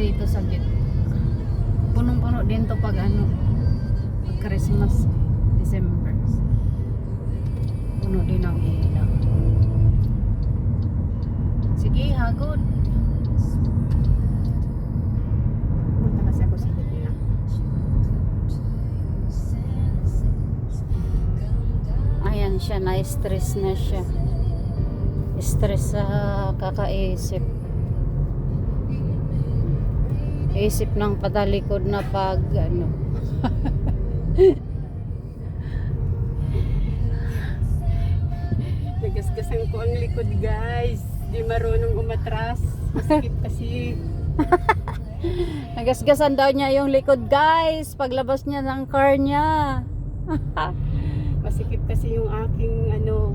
dito sa git. Punong-puno din to pag ano, pag Christmas, December. Puno din ang ilaw. Sige, hagod. Punta kasi ako sa gitna. Ayan siya, na-stress na siya. Stress sa kakaisip. Isip ng patalikod na pag ano. Nagasgasan ko ang likod guys. Di marunong umatras. Masakit kasi. Nagasgasan daw niya yung likod guys. Paglabas niya ng car niya. Masikip kasi yung aking ano,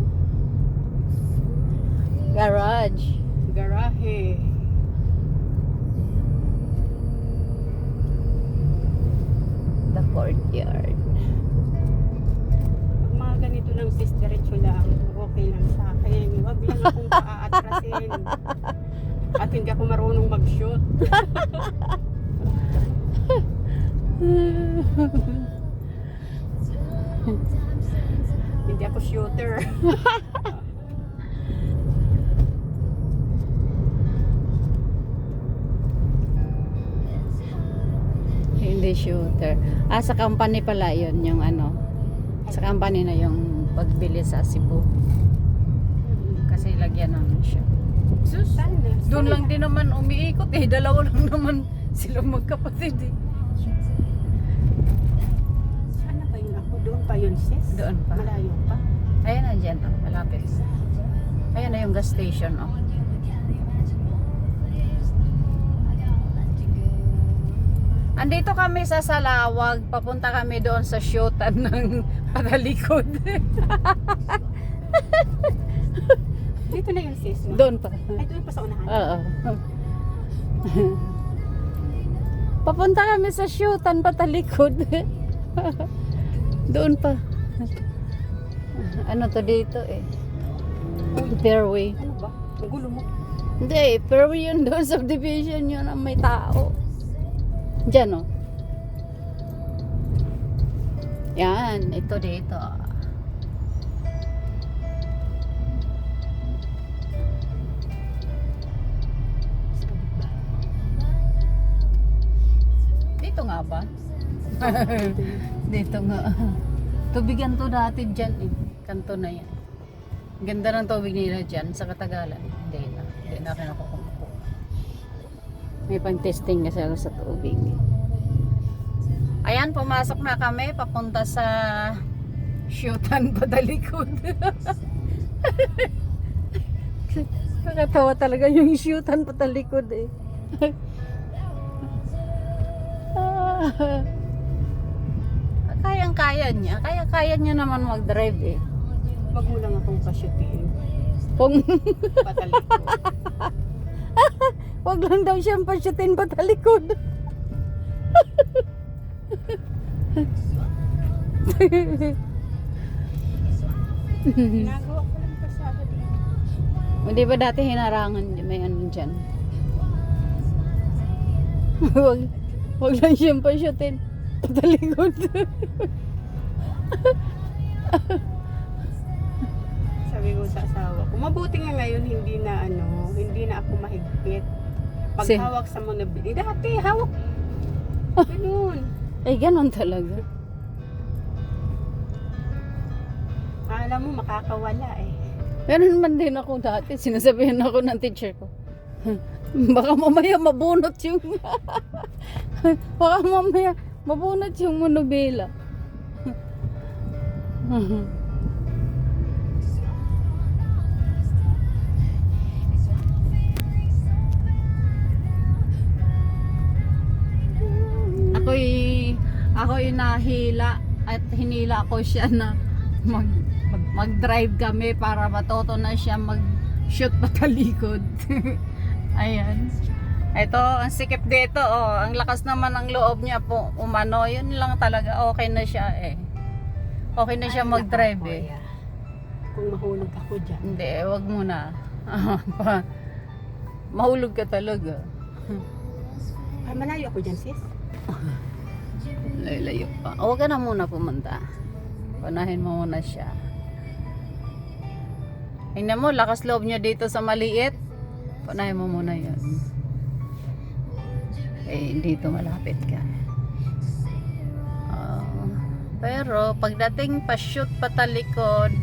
Garage. garahe. The courtyard. Pag mga ganito lang sis, diretso lang. Okay lang sa akin. Huwag lang akong paaatrasin. At hindi ako marunong mag-shoot. Hindi ako shooter. Hindi shooter. Ah, sa company pala yun, yung ano. Sa company na yung pagbili sa Cebu. Kasi lagyan namin siya. Sus. Doon lang din naman umiikot eh. Dalawa lang naman silang magkapatid eh. Sana ba yun ako? Doon pa yun sis? Doon pa. Malayo pa. Ayan na dyan, oh, malapit. Ayan na yung gas station, oh. Andito kami sa Salawag, papunta kami doon sa shootan ng patalikod. Dito na yun sis. No? doon pa. Ay, doon pa sa unahan. Oo. papunta kami sa shootan patalikod. doon pa. Ano to dito eh? Fairway. Ano ba? Ang gulo mo. Hindi, pero yun doon subdivision yun ang may tao. Diyan oh. Yan, ito dito. Dito nga ba? dito nga. Tubigan to dati dyan eh. Kanto na yan. Ganda ng tubig nila dyan sa Katagalan. Hindi na. Hindi na rin ako. May pang-testing kasi ako sa tubig. Ayan, pumasok na kami papunta sa shootan padalikod. Nakatawa talaga yung shootan patalikod eh. Kayang-kaya niya. Kaya-kaya niya naman mag-drive eh. Wag mo lang akong pasyutin. Kung Patalik ko. wag lang daw siyang pasyutin patalikod. Ginagawa ko lang pasada dito. Hindi ba dati hinarangan may ano dyan? wag, wag lang siyang pasyutin patalikod. Sabi ko sa asawa ko, mabuti nga ngayon hindi na ano, hindi na ako mahigpit. Pag Si- hawak sa mga nabili, dati hawak. Ganun. Ay, ganon talaga. Alam mo, makakawala eh. Meron man din ako dati, sinasabihan ako ng teacher ko. Baka mamaya mabunot yung... Baka mamaya mabunot yung monobela. ako'y ako'y nahila at hinila ko siya na mag, mag mag-drive kami para matuto na siya mag-shoot patalikod. Ayan. Ito, ang sikip dito, oh. Ang lakas naman ng loob niya po. Umano, yun lang talaga. Okay na siya eh. Okay na siya Ay, mag-drive nako, eh. Kung mahulog ako dyan. Hindi, wag muna. Mahulog ka talaga. Ah, malayo ako dyan, sis. Layo pa. Huwag ka na muna pumunta. Unahin mo muna siya. Tingnan mo, lakas loob niya dito sa maliit. Unahin mo muna yun. Eh, dito malapit ka. Ah, pero, pagdating pa shoot patalikod,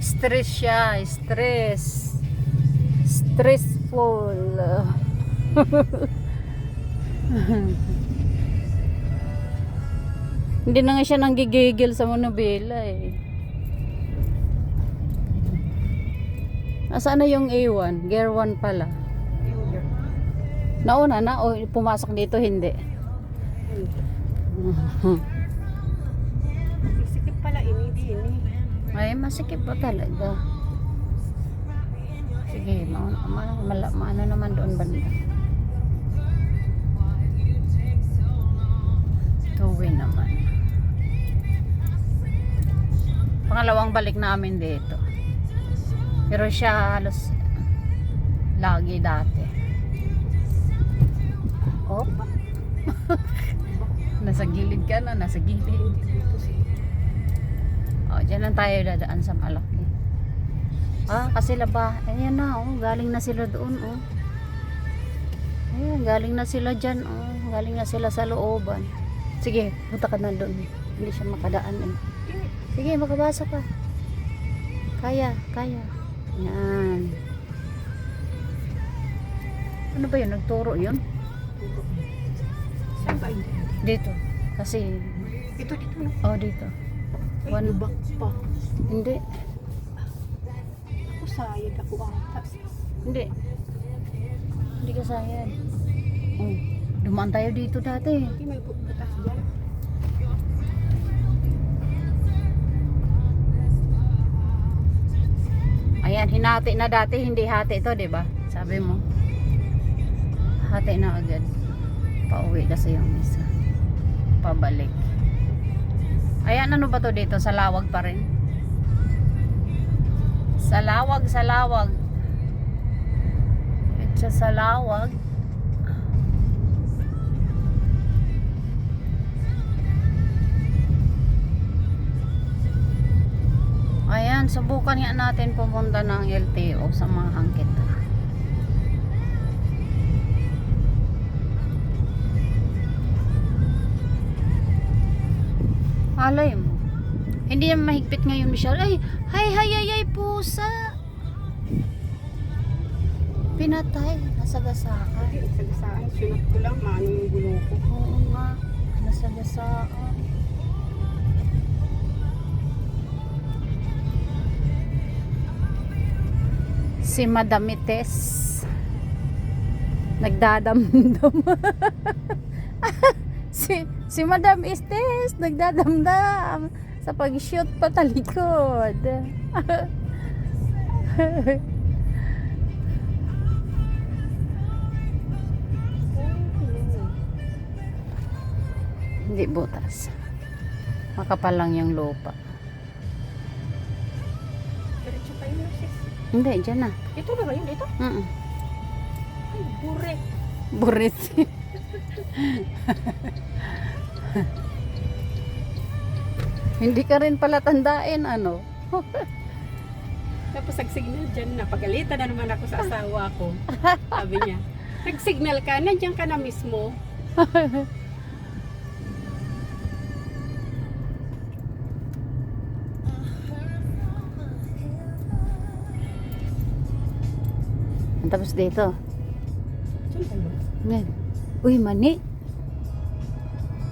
stress siya, stress. Stressful. Hindi na nga siya nanggigigil sa monobela eh. Nasaan na yung A1? Gear 1 pala. Nauna na o pumasok dito hindi? Sikip pala, ini din eh. Ay, masikip pa talaga. Sige, ma ma ma maano naman doon banda. Tuwi naman. Pangalawang balik namin dito. Pero siya halos lagi dati. Oh, nasa gilid ka na, nasa gilid. Si Oh, dyan lang tayo dadaan sa Malaki. Ah, kasi laba. Ayan na, oh. Galing na sila doon, oh. Ayan, galing na sila dyan, oh. Galing na sila sa looban. Sige, punta ka na doon. Hindi siya makadaan, eh. Sige, makabasa ka. Kaya, kaya. Yan. Ano ba yun? Nagturo yun? Saan ba yun? Dito. Kasi, Ito, dito na. oh, dito. Ay, One. lubak pa. Hindi. Ako sayad ako ata. Hindi. Hindi ka sayad. Oh, dumaan tayo dito dati. Hindi may Ayan, hinati na dati, hindi hati ito, 'di ba? Sabi mo. Hati na agad. Pauwi kasi yung isa. Pabalik. Ayan, ano ba to dito? Sa lawag pa rin? Sa lawag, sa lawag. It's sa lawag. Ayan, subukan nga natin pumunta ng LTO sa mga hangkit. Alay mo. Hindi na mahigpit ngayon, Michelle. Ay, hay, hay, hay, hay, pusa. Pinatay. Nasagasaan. Hindi, sagasaan. Sunod ko lang, maano yung gulo ko. Oo nga. Nasagasaan. Si Madamites. Nagdadamdam. si si Madam Estes nagdadamdam sa pag-shoot patalikod. Hindi butas. Makapal lang yung lupa. Hindi, dyan na. Ito na ba yun dito? Mm Ay, burek. Burit. Hindi ka rin pala tandain, ano? Tapos nag-signal dyan na. Pagalitan na naman ako sa asawa ko. Sabi niya, nag-signal ka, nandiyan ka na mismo. Tapos dito. Ngayon. Uy, mani.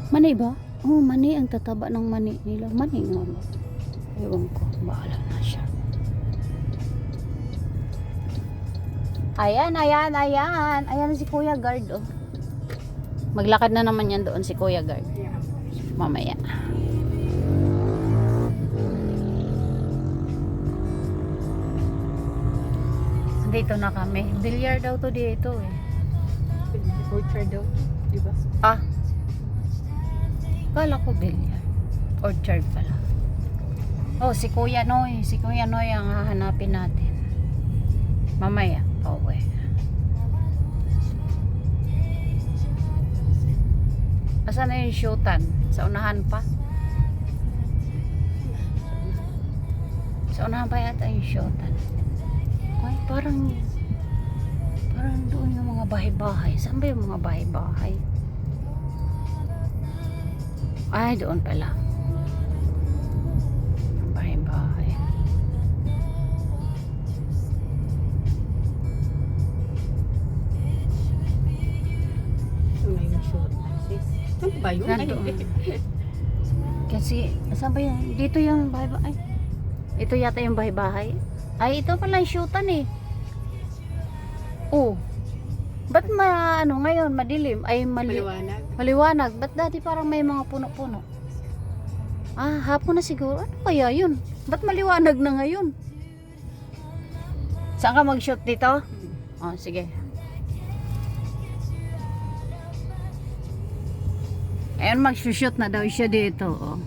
Mani ba? Oh, mani. Ang tataba ng mani nila. Mani nga ba? Ewan ko. Bahala na siya. Ayan, ayan, ayan. Ayan si Kuya Guard, oh. Maglakad na naman yan doon si Kuya Guard. Kaya, Mamaya. Dito na kami. Bilyar daw to dito eh. orchard daw. Di ba? Ah. Kala ko bilyar. Orchard pala. Oh, si Kuya Noy. Si Kuya Noy ang hahanapin natin. Mamaya. Oh, we. Asan na yung shootan? Sa unahan pa? Sa unahan pa yata yung shootan. Parang parang doon yung mga bahay-bahay. Saan ba yung mga bahay-bahay? Ay, doon pala. Bahay-bahay. Yung short sis. Ano ba yun? Kasi, saan ba yan? Dito yung bahay-bahay. Ito yata yung bahay-bahay. Ay, ito pala yung shootan eh. Oh. Ba't ma, ano, ngayon, madilim? Ay, mali Maliwanag. maliwanag. Ba't dati parang may mga puno-puno? Ah, hapon na siguro. Ano kaya yun? Ba't maliwanag na ngayon? Saan ka mag-shoot dito? Oh, sige. Ayan, mag-shoot na daw siya dito. Oh.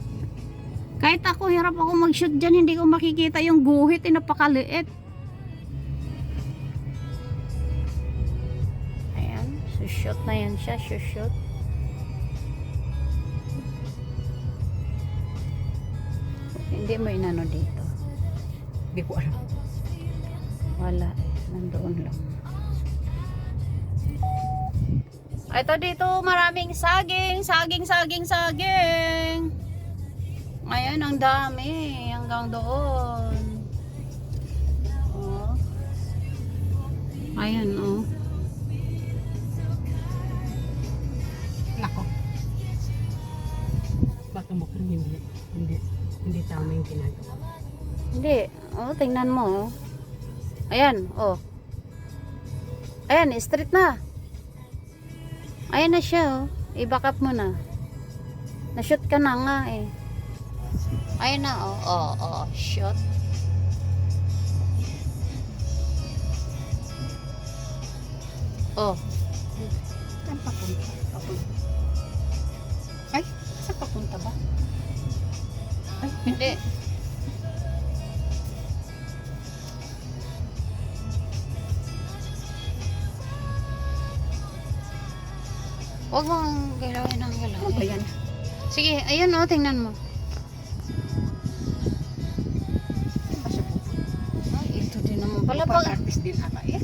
Kahit ako, hirap ako mag-shoot dyan, hindi ko makikita yung guhit, eh, napakaliit. Shoot na yan siya, shoot. Hindi mo inano dito. Hindi ko alam. Wala. Nandoon lang. Ito dito, maraming saging, saging, saging, saging. Ngayon, ang dami. Hanggang doon. Oh. Ayan, tama yung ginagawa. Hindi. Oh, tingnan mo. Oh. Ayan, oh. Ayan, straight na. Ayan na siya, oh. I-back up mo na. Na-shoot ka na nga, eh. Ayan na, oh. Oh, oh, shot. Oh, Saan papunta? Papunta. Ay, saan papunta ba? Ay, hindi. Huwag mong galawin ang ano ba galawin. yan? Sige, ayun oh, tingnan mo. Ay, ito din naman pala. Pag, Pa-practice din ata eh.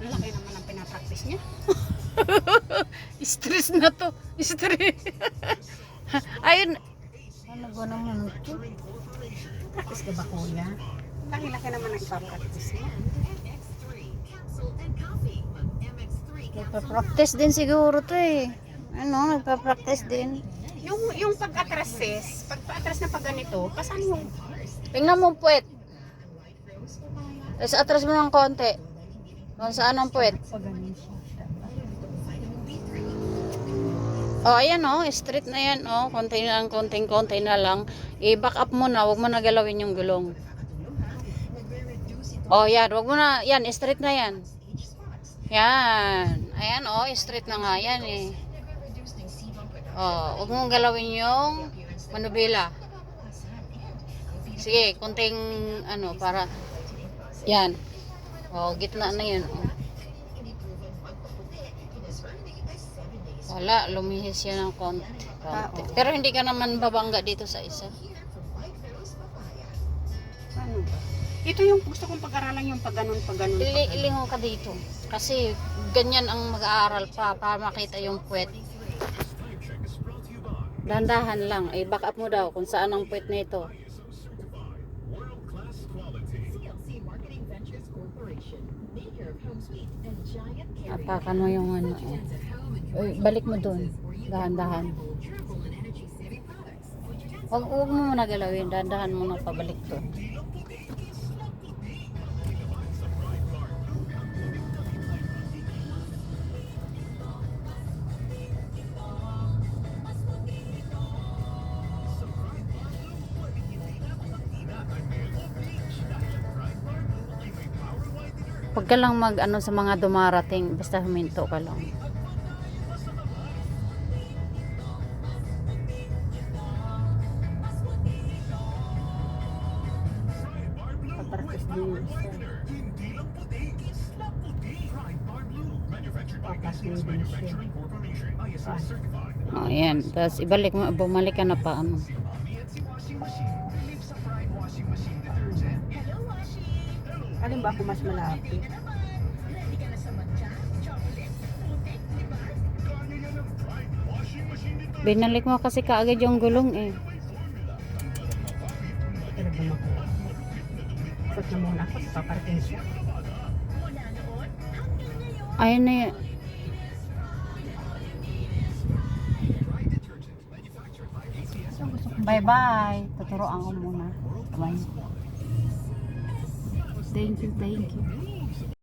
Laki naman ang pinapractice niya. stress na to. Stress. ayun. Ano ba naman ito? Practice ka ba kuya? Laki-laki naman ang ipapractice niya. Nagpa-practice din siguro to eh. Ano, nagpa-practice din. Yung, yung pag-atras sis, pag pa-atras na pag ganito, pasan yung Tingnan mo puwet. Tapos atras mo ng konti. Kung saan ang puwet. pag ganun Oh, ayan oh, straight na yan oh. Konti lang, konting konti na lang. I-back up mo na, wag mo na galawin yung gulong. Oh, yan, wag mo na, yan, straight na yan. Yan. Ayan oh, straight na nga yan eh. Oh, wag mong galawin yung manubila. Sige, konting ano para yan. Oh, gitna na yun. Oh. Wala, lumihis yan ng konti. Ah, konti. oo. Pero hindi ka naman babangga dito sa isa. Ano? Ito yung gusto kong pag-aralan yung pag ganun, pag ganun. Ili ilingon ka dito. Kasi ganyan ang mag-aaral pa para makita yung puwet. Dahan-dahan lang. Eh, back up mo daw kung saan ang puwet na ito. Apakan mo yung ano. eh. Uy, balik mo doon. Dahan-dahan. Huwag, huwag mo muna galawin. Dahan-dahan mo na pabalik doon. Huwag ka lang mag ano sa mga dumarating. Basta huminto ka lang. Tapos ibalik mo, bumalik ka na pa ano. alin ba ako mas malapit? Binalik mo kasi kaagad yung gulong eh. Siya. Ayun na yun. Bye bye. Tuturoan ko muna. Bye. Thank you, thank you.